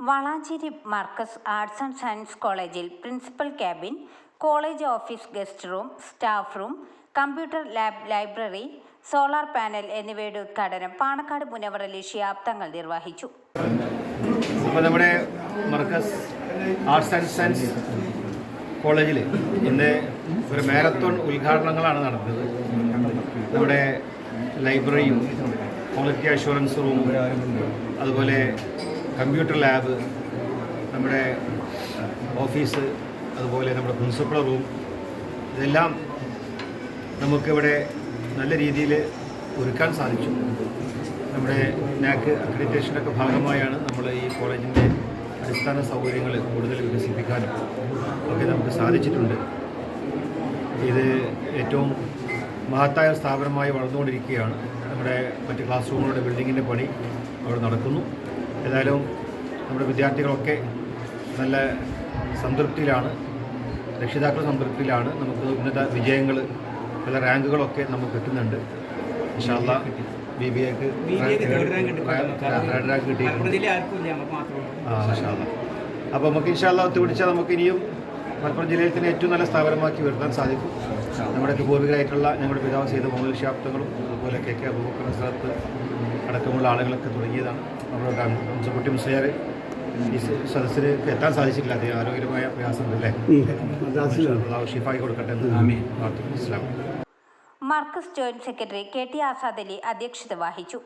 Valanchery Markaz arts and science കോളേജിൽ principal cabin college office guest room staff room computer lab library solar panel എന്നിവയുടെ ഉദ്ഘാടനം പാണക്കാട് ഷിയാബ് തങ്ങൾ നിർവഹിച്ചു. അപ്പോൾ നമ്മുടെ മർക്കസ് ആർട്സ് ആൻഡ് സയൻസ് കോളേജിൽ ഇന്ന് ഒരു മാരത്തോൺ ഉദ്ഘാടനങ്ങളാണ് നടന്നത്. നമ്മുടെ ലൈബ്രറിയും ക്വാളിറ്റി അഷുറൻസ് റൂമും അതുപോലെ കമ്പ്യൂട്ടർ ലാബ് നമ്മുടെ ഓഫീസ് അതുപോലെ നമ്മുടെ പ്രിൻസിപ്പൾ റൂം ഇതെല്ലാം നമുക്കിവിടെ നല്ല രീതിയിൽ ഒരുക്കാൻ സാധിച്ചു. നമ്മുടെ നാക്ക് അക്രഡിറ്റേഷനൊക്കെ ഭാഗമായാണ് നമ്മൾ ഈ കോളേജിന്റെ അടിസ്ഥാന സൗകര്യങ്ങൾ കൂടുതൽ വികസിപ്പിക്കാനും ഒക്കെ നമുക്ക് സാധിച്ചിട്ടുണ്ട്. ഇത് ഏറ്റവും മഹത്തായ സ്ഥാപനമായി വളർന്നുകൊണ്ടിരിക്കുകയാണ്. നമ്മുടെ മറ്റ് ക്ലാസ് റൂമുകളുടെ ബിൽഡിങ്ങിന്റെ പണി അവിടെ നടക്കുന്നു. ഏതായാലും നമ്മുടെ വിദ്യാർത്ഥികളൊക്കെ നല്ല സംതൃപ്തിയിലാണ് രക്ഷിതാക്കൾ സംതൃപ്തിയിലാണ്. നമുക്ക് ഉന്നത വിജയങ്ങൾ പല റാങ്കുകളൊക്കെ നമുക്ക് കിട്ടുന്നുണ്ട്. ഇൻഷാല്ല ബി ബി എക്ക് റാങ്ക് കിട്ടിയിട്ടുണ്ട്. അപ്പോൾ നമുക്ക് ഇൻഷാല്ല ഒത്തുപിടിച്ചാൽ നമുക്ക് ഇനിയും മലപ്പുറം ജില്ലയിൽ തന്നെ ഏറ്റവും നല്ല സ്ഥാപനമാക്കി വരുത്താൻ സാധിക്കും. നമ്മുടെ പൂർവികരായിട്ടുള്ള ഞങ്ങളുടെ പിതാവ് ചെയ്ത മൂന്ന് ഷാപ്തങ്ങളും അതുപോലെ കെ കെ അബൂബക്കർ സ്ഥലത്ത് അടക്കമുള്ള ആളുകളൊക്കെ തുടങ്ങിയതാണ്. നമ്മുടെ കുട്ടി മുസ്ലിയാർ ഈ സദസ്സിൽ എത്താൻ സാധിച്ചിട്ടില്ല. അദ്ദേഹം ആരോഗ്യപരമായ പ്രയാസമുണ്ടല്ലേ? ഷിഫായി കൊടുക്കട്ടെ എന്ന് പ്രാർത്ഥിക്കുന്നു. ഇസ്ലാം. Markaz joint secretary K T Azad Ali അധ്യക്ഷത വഹിച്ചു.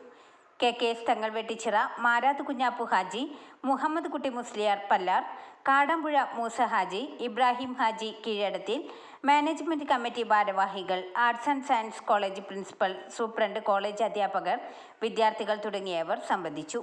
കെ കെ എസ് തങ്ങൾ വെട്ടിച്ചിറ മാരാത്ത് കുഞ്ഞാപ്പു ഹാജി മുഹമ്മദ് കുട്ടി മുസ്ലിയാർ പല്ലാർ കാടമ്പുഴ മൂസ ഹാജി ഇബ്രാഹിം ഹാജി കീഴടത്തിൽ മാനേജ്മെന്റ് കമ്മിറ്റി ഭാരവാഹികൾ arts and science college principal superintendent college അധ്യാപകർ വിദ്യാർത്ഥികൾ തുടങ്ങിയവർ സംബന്ധിച്ചു.